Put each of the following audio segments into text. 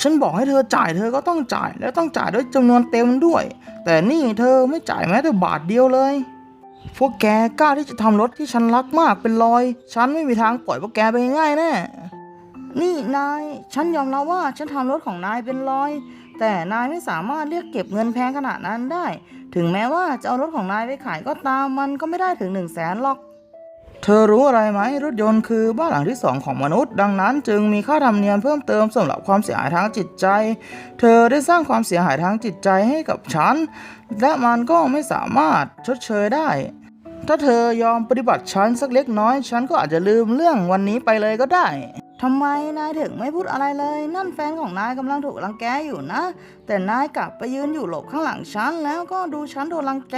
ฉันบอกให้เธอจ่ายเธอก็ต้องจ่ายและต้องจ่ายด้วยจำนวนเต็มด้วย แต่นี่เธอไม่จ่ายแม้แต่บาทเดียวเลย พวกแกกล้าที่จะทำรถที่ฉันรักมากเป็นรอย ฉันไม่มีทางปล่อยพวกแกไปง่ายแน่นี่นาย ฉันยอมรับว่าฉันทำรถของนายเป็นรอย แต่นายไม่สามารถเรียกเก็บเงินแพงขนาดนั้นได้ ถึงแม้ว่าจะเอารถของนายไปขายก็ตามมันก็ไม่ได้ถึงหนึ่งแสนหรอก เธอรู้อะไรไหมรถยนต์คือบ้านหลังที่สองของมนุษย์ ดังนั้นจึงมีค่าธรรมเนียมเพิ่มเติมสำหรับความเสียหายทางจิตใจ เธอได้สร้างความเสียหายทางจิตใจให้กับฉัน และมันก็ไม่สามารถชดเชยได้ ถ้าเธอยอมปฏิบัติฉันสักเล็กน้อย ฉันก็อาจจะลืมเรื่องวันนี้ไปเลยก็ได้ทำไมนายถึงไม่พูดอะไรเลย นั่นแฟนของนายกำลังถูกรังแกอยู่นะ แต่นายกลับไปยืนอยู่หลบข้างหลังฉันแล้วก็ดูฉันโดนรังแก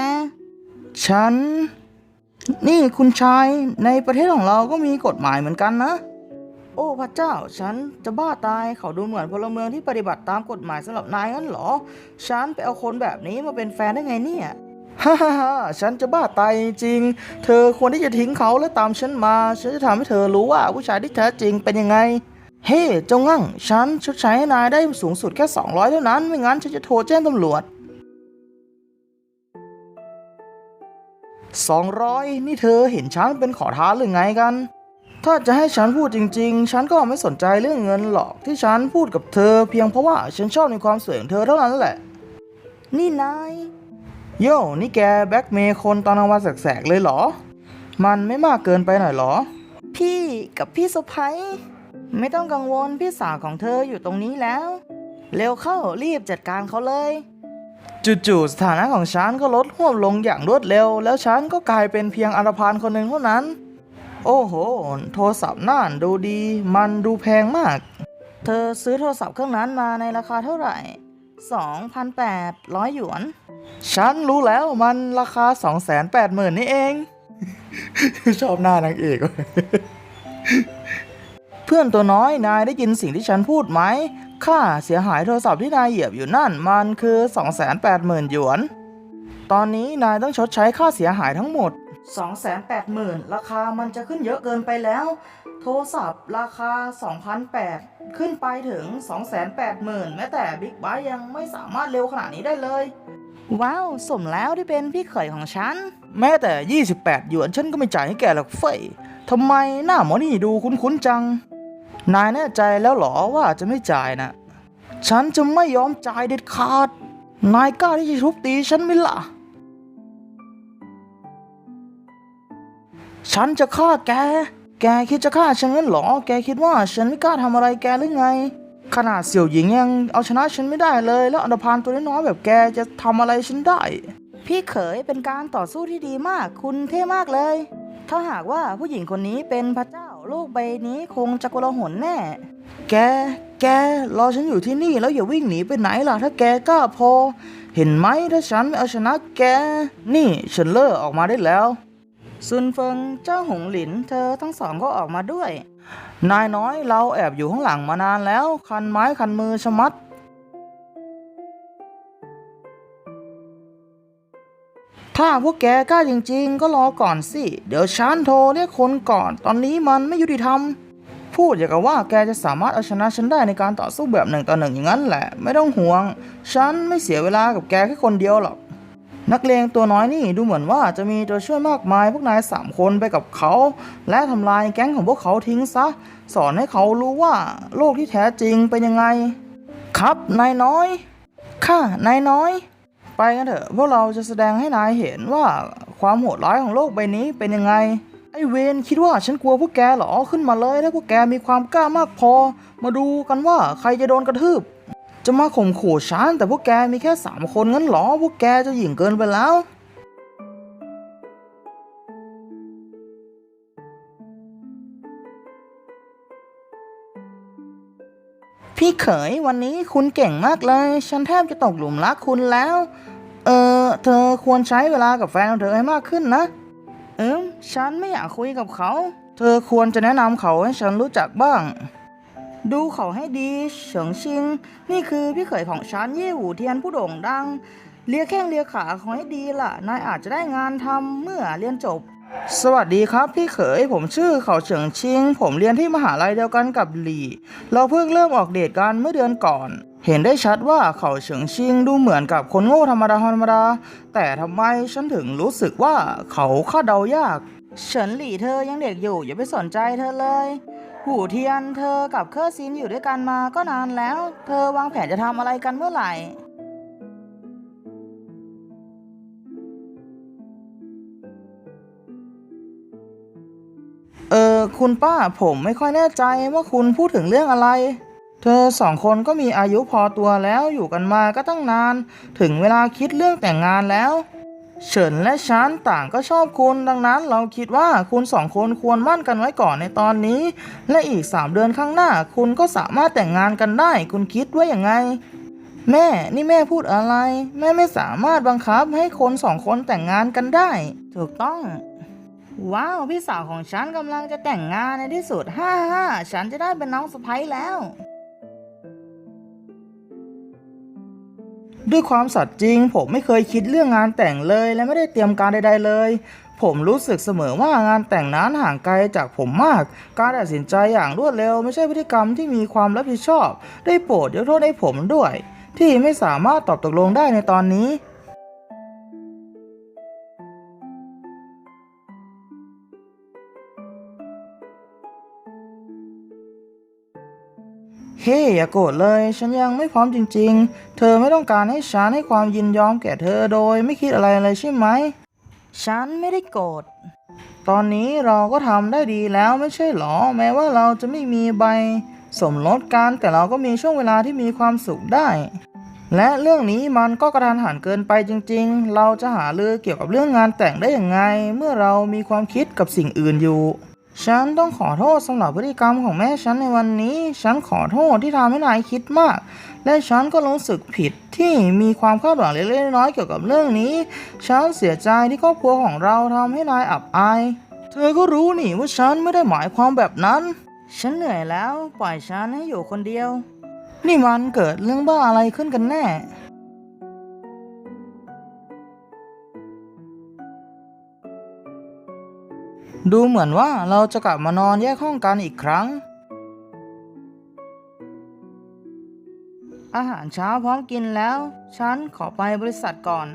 ฉัน นี่คุณชายในประเทศของเราก็มีกฎหมายเหมือนกันนะ โอ้พระเจ้า ฉันจะบ้าตายเขาดูเหมือนพลเมืองที่ปฏิบัติตามกฎหมายสำหรับนายงั้นเหรอ ฉันไปเอาคนแบบนี้มาเป็นแฟนได้ไงเนี่ยฮ่าฮ่าฮ่าฉันจะบ้าตายจริง เธอควรที่จะทิ้งเขาและตามฉันมา ฉันจะทำให้เธอรู้ว่าผู้ชายที่แท้จริงเป็นยังไง เฮ้เจ้างั่ง ฉันชดใช้ให้นายได้สูงสุดแค่ 200 เท่านั้น ไม่งั้นฉันจะโทรแจ้งตำรวจ 200 นี่เธอเห็นฉันเป็นขอทานหรือไงกัน ถ้าจะให้ฉันพูดจริง ๆ ฉันก็ไม่สนใจเรื่องเงินหรอกที่ฉันพูดกับเธอ เพียงเพราะว่าฉันชอบในความสวยของเธอเท่านั้นแหละ นี่นายโย่นี่แกแบล็กเมย์คนตอนกลางวันแสกๆเลยเหรอ มันไม่มากเกินไปหน่อยเหรอ พี่กับพี่สะพ้ยไม่ต้องกังวลพี่สาวของเธออยู่ตรงนี้แล้ว เร็วเข้ารีบจัดการเขาเลย จู่ๆสถานะของฉันก็ลดหวบลงอย่างรวดเร็ว แล้วฉันก็กลายเป็นเพียงอันพาลคนหนึ่งเท่านั้น โอ้โห โทรศัพท์น่านดูดี มันดูแพงมาก เธอซื้อโทรศัพท์เครื่องนั้นมาในราคาเท่าไหร่ 2,800 หยวน ฉันรู้แล้วมันราคา 280,000 นี่เอง ชอบหน้านางเอก เพื่อนตัวน้อยนายได้ยินสิ่งที่ฉันพูดไหม ค่าเสียหายโทรศัพท์ที่นายเหยียบอยู่นั่นมันคือ 280,000 หยวน ตอนนี้นายต้องชดใช้ค่าเสียหายทั้งหมด 280,000 ราคามันจะขึ้นเยอะเกินไปแล้ว โทรศัพท์ราคา 2,800 ขึ้นไปถึง 280,000 แม้แต่บิ๊กไบค์ยังไม่สามารถเร็วขนาดนี้ได้เลย ว้าว สมแล้วที่เป็นพี่เขยของฉัน แม้แต่ 28 หยวนฉันก็ไม่จ่ายให้แกหรอกเฟยทำไมหน้าหมอนี่ดูคุ้นๆจัง นายแน่ใจแล้วเหรอว่าจะไม่จ่ายนะ ฉันจะไม่ยอมจ่ายเด็ดขาด นายกล้าที่จะทุบตีฉันไหมล่ะ ฉันจะฆ่าแก แกคิดจะฆ่าฉันงั้นเหรอ แกคิดว่าฉันไม่กล้าทำอะไรแกหรือไง ขนาดเสี่ยวหญิงยังเอาชนะฉันไม่ได้เลย แล้วอันดพานตัวน้อยแบบแกจะทำอะไรฉันได้ พี่เขยเป็นการต่อสู้ที่ดีมาก คุณเท่มากเลย ถ้าหากว่าผู้หญิงคนนี้เป็นพระเจ้าโลกใบนี้คงจะกลาหนแน่ แก แก รอฉันอยู่ที่นี่แล้วอย่าวิ่งหนีไปไหนล่ะ ถ้าแกกล้าพอ เห็นไหมถ้าฉันไม่เอาชนะแก นี่ฉันเลิกออกมาได้แล้วซุนเฟิงเจ้าหงหลินเธอทั้งสองก็ออกมาด้วย นายน้อยเราแอบอยู่ข้างหลังมานานแล้ว คันไม้คันมือชะมัด ถ้าพวกแกกล้าจริง ๆ ก็รอก่อนสิ เดี๋ยวฉันโทรเรียกคนก่อน ตอนนี้มันไม่ยุติธรรม พูดอย่างกับว่าแกจะสามารถเอาชนะฉันได้ในการต่อสู้แบบหนึ่งต่อหนึ่งอย่างนั้นแหละ ไม่ต้องห่วง ฉันไม่เสียเวลากับแกแค่คนเดียวหรอก นักเลงตัวน้อยนี่ดูเหมือนว่าจะมีตัวช่วยมากมายพวกนายสามคนไปกับเขา และทำลายแก๊งของพวกเขาทิ้งซะ สอนให้เขารู้ว่าโลกที่แท้จริงเป็นยังไง ครับนายน้อย ค่ะนายน้อย ไปกันเถอะ พวกเราจะแสดงให้นายเห็นว่าความโหดร้ายของโลกใบนี้เป็นยังไง ไอเวนคิดว่าฉันกลัวพวกแกเหรอ ขึ้นมาเลย ถ้าพวกแกมีความกล้ามากพอ มาดูกันว่าใครจะโดนกระทืบ จะมาข่มขู่ฉันแต่พวกแกมีแค่สามคนงั้นเหรอ พวกแกจะหยิ่งเกินไปแล้วพี่เขยวันนี้คุณเก่งมากเลย ฉันแทบจะตกหลุมรักคุณแล้ว เออเธอควรใช้เวลากับแฟนของเธอให้มากขึ้นนะ เอิมฉันไม่อยากคุยกับเขา เธอควรจะแนะนำเขาให้ฉันรู้จักบ้าง ดูเขาให้ดีเฉิงชิง นี่คือพี่เขยของฉันเย่หูเทียนผู้โด่งดัง เลียแข้งเลียขาเขาให้ดีล่ะ นายอาจจะได้งานทำเมื่อเรียนจบ สวัสดีครับพี่เขยผมชื่อเขาเฉิงชิง ผมเรียนที่มหาลัยเดียวกันกับหลี่ เราเพิ่งเริ่มออกเดทกันเมื่อเดือนก่อน เห็นได้ชัดว่าเขาเฉิงชิงดูเหมือนกับคนโง่ธรรมดาธรรมดา แต่ทำไมฉันถึงรู้สึกว่าเขาคาดเดายาก เฉินหลี่เธอยังเด็กอยู่อย่าไปสนใจเธอเลย หูเทียนเธอกับเคอร์ซินอยู่ด้วยกันมาก็นานแล้ว เธอวางแผนจะทำอะไรกันเมื่อไหร่เออคุณป้าผมไม่ค่อยแน่ใจว่าคุณพูดถึงเรื่องอะไร เธอสองคนก็มีอายุพอตัวแล้วอยู่กันมาก็ตั้งนาน ถึงเวลาคิดเรื่องแต่งงานแล้ว เฉินและฉันต่างก็ชอบคุณ ดังนั้นเราคิดว่าคุณสองคนควรมั่นกันไว้ก่อนในตอนนี้ และอีกสามเดือนข้างหน้า คุณก็สามารถแต่งงานกันได้ คุณคิดว่าอย่างไง แม่นี่แม่พูดอะไร แม่ไม่สามารถบังคับให้คนสองคนแต่งงานกันได้ ถูกต้องว้าวพี่สาวของฉันกำลังจะแต่งงานในที่สุดฮ่าฮ่าฉันจะได้เป็นน้องสะใภ้แล้ว ด้วยความสัตย์จริง ผมไม่เคยคิดเรื่องงานแต่งเลย และไม่ได้เตรียมการใดๆเลย ผมรู้สึกเสมอว่างานแต่งนั้นห่างไกลจากผมมาก การตัดสินใจอย่างรวดเร็ว ไม่ใช่พฤติกรรมที่มีความรับผิดชอบ ได้โปรดยกโทษให้ผมด้วย ที่ไม่สามารถตอบตกลงได้ในตอนนี้ เฮ้อย่าโกรธเลย ฉันยังไม่พร้อมจริง ๆ เธอไม่ต้องการให้ฉันให้ความยินยอมแก่เธอโดยไม่คิดอะไรเลยใช่ไหม ฉันไม่ได้โกรธ ตอนนี้เราก็ทำได้ดีแล้วไม่ใช่หรอ แม้ว่าเราจะไม่มีใบ สมรสกันแต่เราก็มีช่วงเวลาที่มีความสุขได้ และเรื่องนี้มันก็กระทันหันเกินไปจริง ๆ เราจะหาลือเกี่ยวกับเรื่องงานแต่งได้อย่างไง เมื่อเรามีความคิดกับสิ่งอื่นอยู่ ฉันต้องขอโทษสำหรับพฤติกรรมของแม่ฉันในวันนี้ ฉันขอโทษที่ทำให้นายคิดมาก และฉันก็รู้สึกผิดที่มีความคาดหวังเล็กๆน้อยๆเกี่ยวกับเรื่องนี้ ฉันเสียใจที่ครอบครัวของเราทำให้นายอับอาย เธอก็รู้นี่ว่าฉันไม่ได้หมายความแบบนั้น ฉันเหนื่อยแล้วปล่อยฉันให้อยู่คนเดียว นี่มันเกิดเรื่องบ้าอะไรขึ้นกันแน่ ดูเหมือนว่าเราจะกลับมานอนแยกห้องกันอีกครั้ง อาหารเช้าพร้อมกินแล้ว ฉันขอไปบริษัทก่อน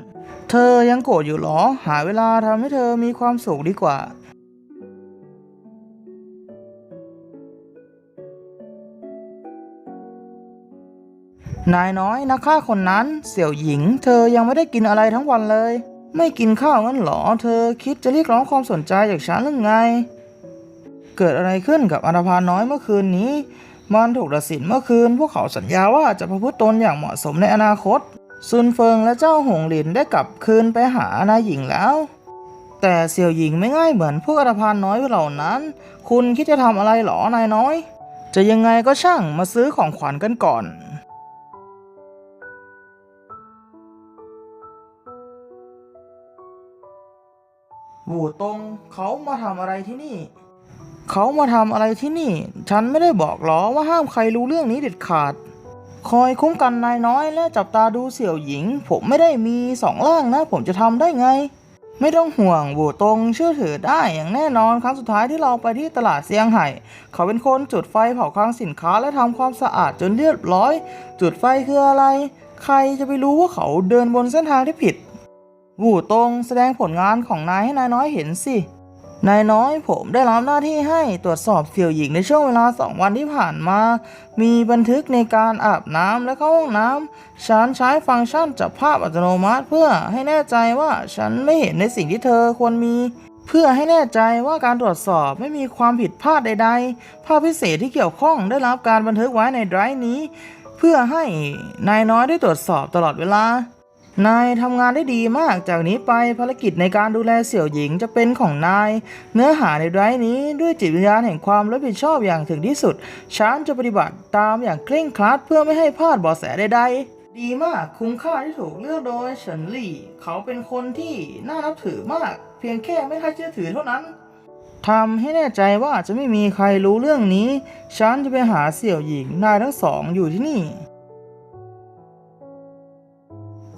เธอยังโกรธอยู่เหรอ หาเวลาทำให้เธอมีความสุขดีกว่า นายน้อยนักฆ่าคนนั้น เสี่ยวหญิง เธอยังไม่ได้กินอะไรทั้งวันเลย ไม่กินข้าวงั้นเหรอ เธอคิดจะเรียกร้องความสนใจจากฉันหรือไง เกิดอะไรขึ้นกับอนาภาน้อยเมื่อคืนนี้ มันถูกตัดสินเมื่อคืน พวกเขาสัญญาว่าจะประพฤติตนอย่างเหมาะสมในอนาคต ซุนเฟิงและเจ้าหงหลินได้กลับคืนไปหานายหญิงแล้ว แต่เสี่ยวหญิงไม่ง่ายเหมือนพวกอนาภาน้อยเหล่านั้น คุณคิดจะทำอะไรเหรอนายน้อย จะยังไงก็ช่างมาซื้อของขวัญกันก่อน บูตงเขามาทำอะไรที่นี่ เขามาทำอะไรที่นี่ ฉันไม่ได้บอกหรอว่าห้ามใครรู้เรื่องนี้เด็ดขาด คอยคุ้มกันนายน้อยและจับตาดูเสี่ยวหญิง ผมไม่ได้มีสองร่างนะ ผมจะทำได้ไง ไม่ต้องห่วงบูตงเชื่อถือได้อย่างแน่นอนครั้งสุดท้ายที่เราไปที่ตลาดเซียงไห่ เขาเป็นคนจุดไฟเผาคลังสินค้าและทำความสะอาดจนเรียบร้อย จุดไฟคืออะไร ใครจะไปรู้ว่าเขาเดินบนเส้นทางที่ผิด วู่ตงแสดงผลงานของนายให้นายน้อยเห็นสิ นายน้อยผมได้รับหน้าที่ให้ตรวจสอบเสี่ยวหญิงในช่วงเวลาสองวันที่ผ่านมา มีบันทึกในการอาบน้ำและเข้าห้องน้ำ ฉันใช้ฟังก์ชันจับภาพอัตโนมัติเพื่อให้แน่ใจว่าฉันไม่เห็นในสิ่งที่เธอควรมี เพื่อให้แน่ใจว่าการตรวจสอบไม่มีความผิดพลาดใด ๆ ภาพพิเศษที่เกี่ยวข้องได้รับการบันทึกไว้ในไดรฟ์นี้ เพื่อให้นายน้อยได้ตรวจสอบตลอดเวลา นายทำงานได้ดีมาก จากนี้ไปภารกิจในการดูแลเสี่ยวหญิงจะเป็นของนาย เนื้อหาในไดรฟ์นี้ด้วยจิตวิญญาณแห่งความรับผิดชอบอย่างถึงที่สุด ฉันจะปฏิบัติตามอย่างเคร่งครัดเพื่อไม่ให้พลาดเบาะแสใดๆ ดีมากคุ้มค่าที่ถูกเลือกโดยเฉินหลี่ เขาเป็นคนที่น่านับถือมาก เพียงแค่ไม่ค่อยเชื่อถือเท่านั้นทำให้แน่ใจว่าจะไม่มีใครรู้เรื่องนี้ ฉันจะไปหาเสี่ยวหญิงนายทั้งสองอยู่ที่นี่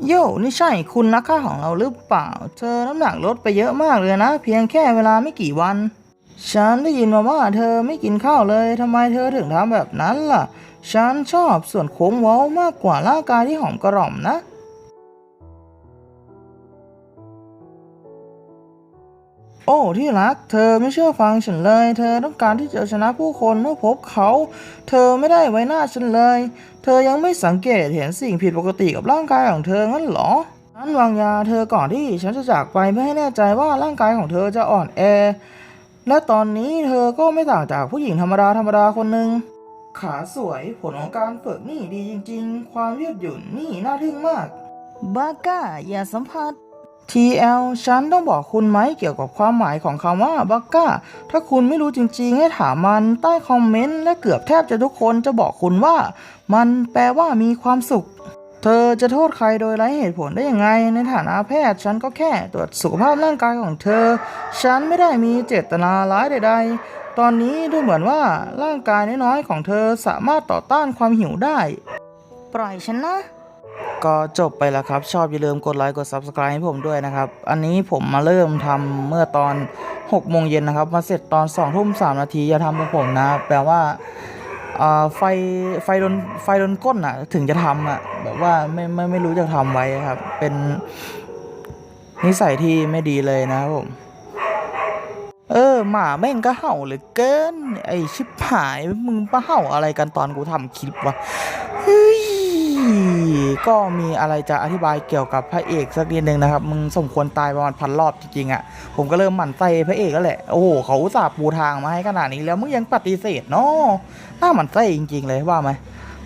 โย่นี่ใช่คุณนักฆ่าของเราหรือเปล่า เธอน้ำหนักลดไปเยอะมากเลยนะ เพียงแค่เวลาไม่กี่วัน ฉันได้ยินมาว่าเธอไม่กินข้าวเลยทำไมเธอถึงทำแบบนั้นล่ะ ฉันชอบส่วนโค้งเว้ามากกว่าร่างกายที่หอมกระหล่อมนะ โอ้ที่รัก เธอไม่เชื่อฟังฉันเลย เธอต้องการที่จะชนะผู้คนเมื่อพบเขา เธอไม่ได้ไว้หน้าฉันเลย เธอยังไม่สังเกตเห็นสิ่งผิดปกติกับร่างกายของเธองั้นเหรอฉันวางยาเธอก่อนที่ฉันจะจากไปเพื่อให้แน่ใจว่าร่างกายของเธอจะอ่อนแอ และตอนนี้เธอก็ไม่ต่างจากผู้หญิงธรรมดาธรรมดาคนหนึ่งขาสวยผลของการฝึกนี่ดีจริง ๆ ความยืดหยุ่นนี่น่าทึ่งมาก บ้าก้าอย่าสัมผัส TL ฉันต้องบอกคุณไหมเกี่ยวกับความหมายของคำว่าบักก้า ถ้าคุณไม่รู้จริงๆ ให้ถามมันใต้คอมเมนต์และเกือบแทบจะทุกคนจะบอกคุณว่า มันแปลว่ามีความสุข เธอจะโทษใครโดยไร้เหตุผลได้ยังไง ในฐานะแพทย์ฉันก็แค่ตรวจสุขภาพร่างกายของเธอ ฉันไม่ได้มีเจตนาร้ายใด ๆ ตอนนี้ดูเหมือนว่าร่างกายน้อยๆของเธอสามารถต่อต้านความหิวได้ ปล่อยฉันนะ ก็จบไปแล้วครับ ชอบอย่าลืมกดไลค์กด Subscribe ให้ผมด้วยนะครับ อันนี้ผมมาเริ่มทำเมื่อตอน6โมงเย็นนะครับ มาเสร็จตอน2ทุ่ม3นาทีอย่าทำกับผมนะ แปลว่าอ่าไฟไฟโดนไฟโดนก้นอะ ถึงจะทำอะ แบบว่าไม่ไม่ไม่รู้จะทำไว้ครับ เป็นนิสัยที่ไม่ดีเลยนะครับผม เออหมาแม่งก็เห่าเหลือเกิน ไอชิบหายมึงมาเห่าอะไรกันตอนกูทำคลิปวะเฮ้ย ก็มีอะไรจะอธิบายเกี่ยวกับพระเอกสักนิดนึงนะครับมึงสมควรตายประมาณพันรอบจริงๆอะ่ะผมก็เริ่มหมั่นไส้พระเอกแล้วแหละโอ้โหเขาอุตส่าห์ปูทางมาให้ขนาดนี้แล้วมึงยังปฏิเสธเนาะน่าหมั่นไส้จริง ๆ เลยว่าไหม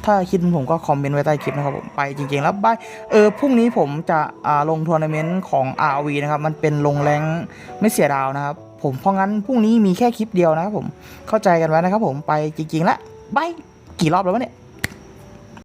ถ้าคิดผมก็คอมเมนต์ไว้ใต้คลิปนะครับผมไปจริงๆ แล้วบายเออพรุ่งนี้ผมจะอ่าลงทัวร์นาเมนต์ของ RV นะครับ มันเป็นลงแรงไม่เสียดาวนะครับ ผมเพราะงั้นพรุ่งนี้มีแค่คลิปเดียวนะครับผมเข้าใจกันไว้นะครับผมไปจริงๆละบายกี่รอบแล้ววะเนี่ย